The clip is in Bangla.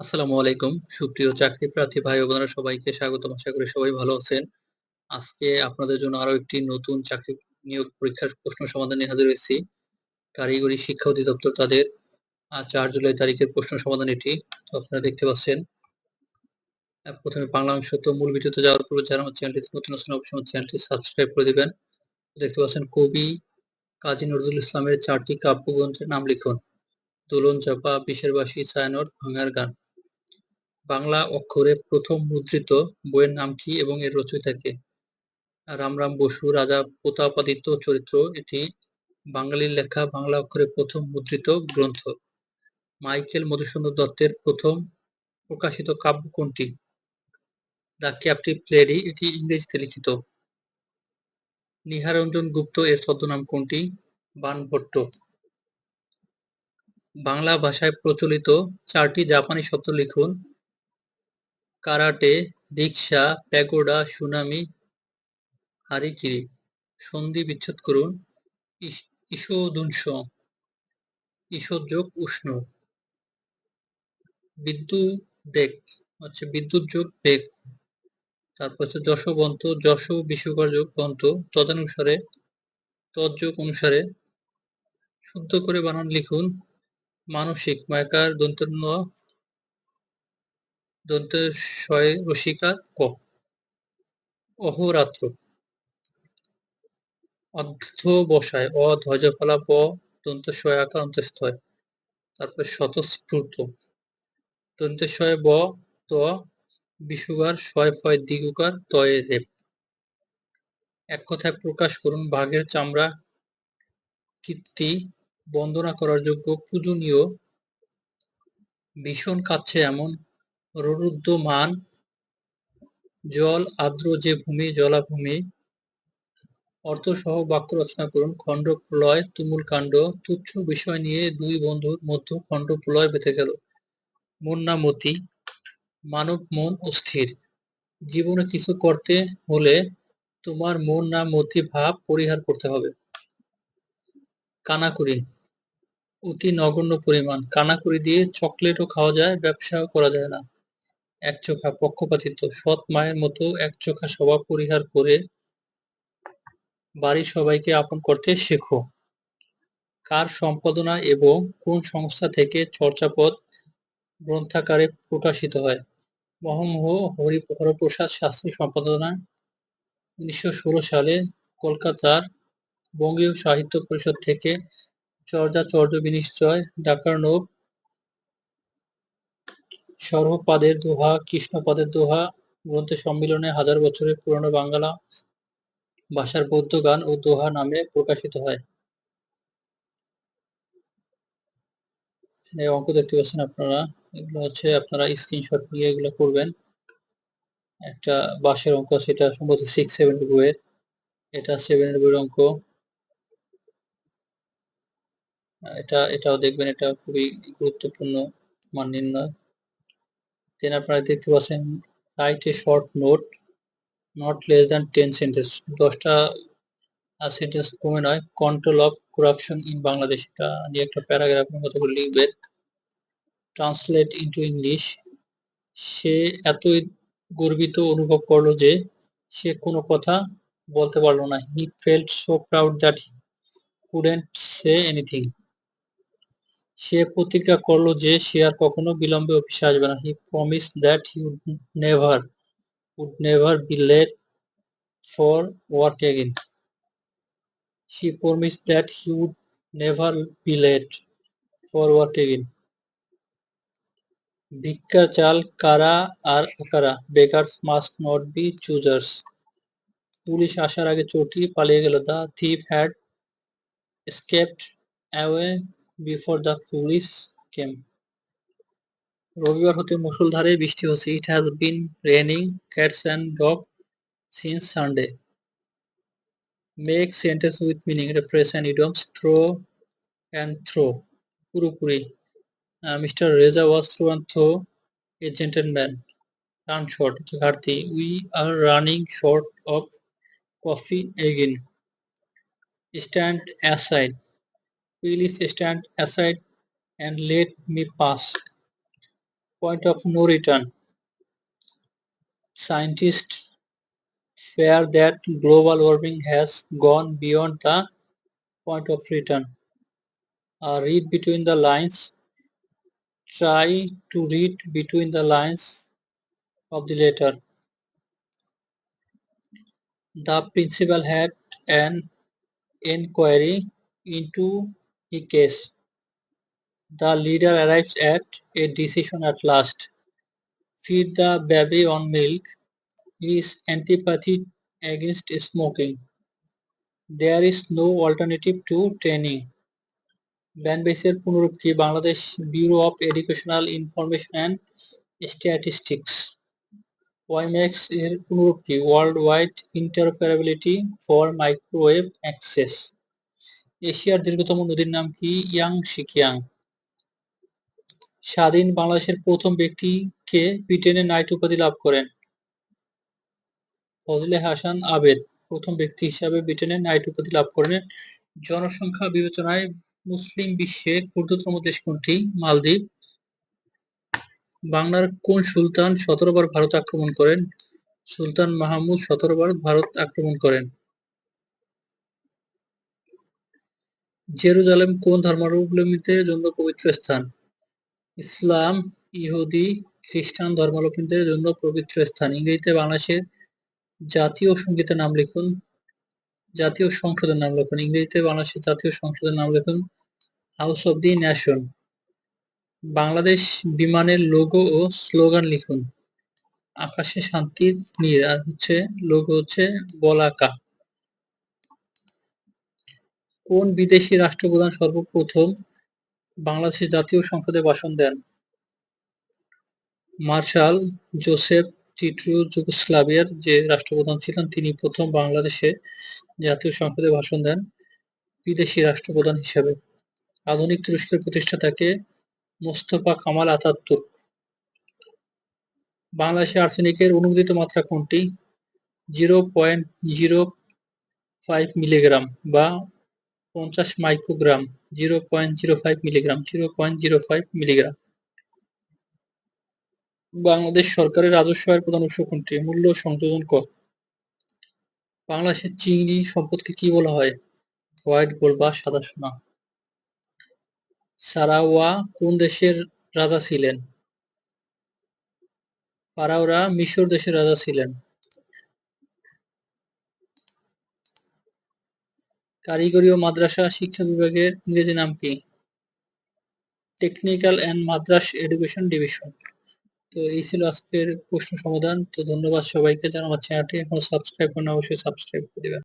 আসসালামু আলাইকুম। সুপ্রিয় চাকরি প্রার্থী ভাই বোনেরা সবাইকে স্বাগতম। আশা করি সবাই ভালো আছেন। আজকে আপনাদের জন্য আরও একটি নতুন চাকরি নিয়োগ পরীক্ষার প্রশ্ন সমাধান হাজির হয়েছি। কারিগরি শিক্ষা অধিদপ্তর তাদের ৪ জুলাই তারিখের প্রশ্ন সমাধান এটি। আপনারা দেখতে পাচ্ছেন। প্রথমে বাংলা অংশ তো মূল ভিডিওতে যাওয়ার পূর্বে যারা আমার চ্যানেলটিতে নতুন আছেন অবশ্যই চ্যানেলটি সাবস্ক্রাইব করে দিবেন। দেখতে পাচ্ছেন কবি কাজী নজরুল ইসলামের চারটি কাব্যগ্রন্থের নাম লিখুন। দোলন চাঁপা, বিষের বাঁশি, ছায়ানট, ভাঙার গান। বাংলা অক্ষরে প্রথম মুদ্রিত বইয়ের নাম কি এবং এর রচয়িতা কে? রামরাম বসু, রাজা প্রতাপাদিত্য চরিত্র এটি বাঙালির লেখা বাংলা অক্ষরে প্রথম মুদ্রিত গ্রন্থ। মাইকেল মধুসূদন দত্তের প্রথম প্রকাশিত কাব্য কোনটি? দ্য ক্যাপটিভ লেডি এটি ইংরেজিতে লিখিত। নিহারঞ্জন গুপ্ত এর ছদ্মনাম কোনটি? বাণভট্ট। বাংলা ভাষায় প্রচলিত চারটি জাপানি শব্দ লিখুন। কারাটে, দীক্ষা, প্যাগোডা, সুনামি, হারিকিরি। সন্ধি বিচ্ছেদ করুন। ইস ঈষদুংশ ঈষৎ যোগ উষ্ণ। বিদ্যুদেক হচ্ছে বিদ্যুৎ যোগ বেগ। তারপর হচ্ছে যশবন্ত যশ বিস্ময়কর যোগ বন্ত তদানুসারে তৎযোগ অনুসারে শুদ্ধ করে বানান লিখুন মানসিক মায়াকার দন্ত ন দন্ত শয় রসিকা ক? অহরাত্র। অধ্যবসায় অ ধ্বজফলা ব দন্ত সয়াকা অন্তস্থয় তারপর স্বতঃস্ফূর্ত। দন্তেশ্বয় ব, ত ফয় দিগুকার তয়ে, রেপ। এক কথায় প্রকাশ করুন বাঘের চামড়া কীর্তি বন্দনা করার যোগ্য, পূজনীয়। ভীষণ কাচ্ছে এমন রুদ্ধমান জল আর্দ্র যে ভূমি, জলাভূমি, অর্থসহ বাক্য রচনা করুন। খণ্ড প্রলয়, তুমুল কাণ্ড, তুচ্ছ বিষয় নিয়ে দুই বন্ধুর মধ্যে খণ্ড প্রলয় বেঁধে গেল। মন না মতি মানব মন অস্থির। জীবনে কিছু করতে হলে তোমার মন না মতি ভাব পরিহার করতে হবে। কানাকুড়ি, অতি নগণ্য পরিমাণ। কানাকুড়ি দিয়ে চকলেটও খাওয়া যায়, ব্যবসাও করা যায় না। একচোখা পক্ষপাতিত্ব। সৎ মায়ের মতো একচোখা স্বভাব পরিহার করে বাড়ির সবাইকে আপন করতে শেখো। কার সম্পাদনা এবং কোন সংস্থা থেকে চর্যাপদ গ্রন্থাকারে প্রকাশিত হয়? মহামহ হরি হরপ্রসাদ শাস্ত্রী সম্পাদনা উনিশশো ষোলো সালে কলকাতার বঙ্গীয় সাহিত্য পরিষদ থেকে চর্যাচর্য বিনিশ্চয় ডাকার্ণব সর্বপাদের দোহা, কৃষ্ণপাদের দোহা গ্রন্থের সম্মিলনে হাজার বছরের পুরনো বাংলা ভাষার বৌদ্ধ গান ও দোহা নামে প্রকাশিত হয়। অঙ্ক দেখতে পাচ্ছেন আপনারা। এগুলো হচ্ছে আপনারা স্ক্রিনশট নিয়ে এগুলো করবেন। একটা বাসের অঙ্ক সেটা সম্ভবত সিক্স সেভেন বইয়ের। এটা সেভেন বইয়ের অঙ্ক। এটা, এটাও দেখবেন, এটা খুবই গুরুত্বপূর্ণ, মান নির্ণয়। দেন আপনারা দেখতে পাচ্ছেন right a short note not less than ten sentence দশটা সেন্টেন্স কমে নয় control of corruption in Bangladesh এটা নিয়ে একটা প্যারাগ্রাফ মতো করে লিখবেন। ট্রান্সলেট ইন্টু ইংলিশ সে এতই গর্বিত অনুভব করল যে সে কোনো কথা বলতে পারল না। He felt so proud that couldn't say anything সে প্রতিজ্ঞা করল যে সে আর কখনো বিলম্বে অফিসে আসবে না। He promise that he would never would never be late for work again She promised that he would never be late for work again. ভিক্ষা চাল কারা আর আকারা beggars must not be choosers police আসার আগে চটি পালিয়ে গেল। The thief had escaped away before the police came. রবিবার হতে মুষলধারে বৃষ্টি হচ্ছে। It has been raining cats and dog since Sunday make sentence with meaning phrase and idioms throw and throw পুরোপুরি। Mister Reza was throw and throw a gentleman run short ঘাটতি we are running short of coffee again stand aside Please stand aside and let me pass. Point of no return. Scientists fear that global warming has gone beyond the point of return. Uh, read between the lines. Try to read between the lines of the letter. The principal had an inquiry into case. The leader arrives at a decision at last. Feed the baby on milk. His antipathy against smoking. There is no alternative to training. ব্যানবেসের পুনরূপ কি Bangladesh bureau of educational information and statistics WiMAX এর পুনরূপ কি world wide interoperability for microwave access এশিয়ার দীর্ঘতম নদীর নাম কি? ইয়াং শিকিয়াং স্বাধীন বাংলাদেশের প্রথম ব্যক্তি কে ব্রিটেনে নাইট উপাধি লাভ করেন? ফজলে হাসান আবেদ, প্রথম ব্যক্তি হিসাবে ব্রিটেনে নাইট উপাধি লাভ করেন। জনসংখ্যা বিবেচনায় মুসলিম বিশ্বের ক্ষুদ্রতম দেশ কোনটি? মালদ্বীপ। বাংলার কোন সুলতান সতেরোবার ভারত আক্রমণ করেন? সুলতান মাহমুদ সতেরোবার ভারত আক্রমণ করেন। জেরুজালেম কোন ধর্মাবলম্বীদের জন্য পবিত্র স্থান? ইসলাম, ইহুদি, খ্রিস্টান ধর্মাবলম্বীদের জন্য পবিত্র স্থান। ইংরেজিতে বাংলাদেশের জাতীয় সঙ্গীতের নাম লিখুন, জাতীয় সংসদের নাম লিখুন। ইংরেজিতে বাংলাদেশের জাতীয় সংসদের নাম লিখুন house of the nation Bangladesh বিমানের লোগো ও স্লোগান লিখুন। আকাশে শান্তির নীর আর হচ্ছে, লোগো হচ্ছে বলাকা কোন বিদেশি রাষ্ট্রপ্রধান সর্বপ্রথম বাংলাদেশের জাতীয় সংসদে ভাষণ দেন? মার্শাল জোসেফ টিটু যুগোস্লাভিয়ার যে রাষ্ট্রপ্রধান ছিলেন, তিনি প্রথম বাংলাদেশে জাতীয় সংসদে ভাষণ দেন বিদেশি রাষ্ট্রপ্রধান হিসেবে। আধুনিক তুরস্কের প্রতিষ্ঠাতাকে মোস্তফা কামাল আতাতুর্ক বাংলাদেশে আর্সেনিকের অনুমোদিত মাত্রা কোনটি? Zero point zero five milligram বা পঞ্চাশ microgram, zero point zero five milligram, zero point zero five milligram. Bangladesh সরকারের রাজস্ব আয়ের প্রধান উৎস কোনটি? মূল্য সংযোজন কর বাংলাদেশের চিংড়ি সম্পদকে কি বলা হয়? হোয়াইট গোল্ড বা সাদা সোনা। সারাওয়া কোন দেশের রাজা ছিলেন? ফারাওরা মিশর দেশের রাজা ছিলেন। কারিগরি ও মাদ্রাসা শিক্ষা বিভাগের ইংরেজি নাম কি? Technical and Madrasah education division তো এই ছিল আজকের প্রশ্ন সমাধান। তো ধন্যবাদ সবাইকে আমার চ্যানেলটি। এখনও সাবস্ক্রাইব করেন অবশ্যই সাবস্ক্রাইব করে দেবেন।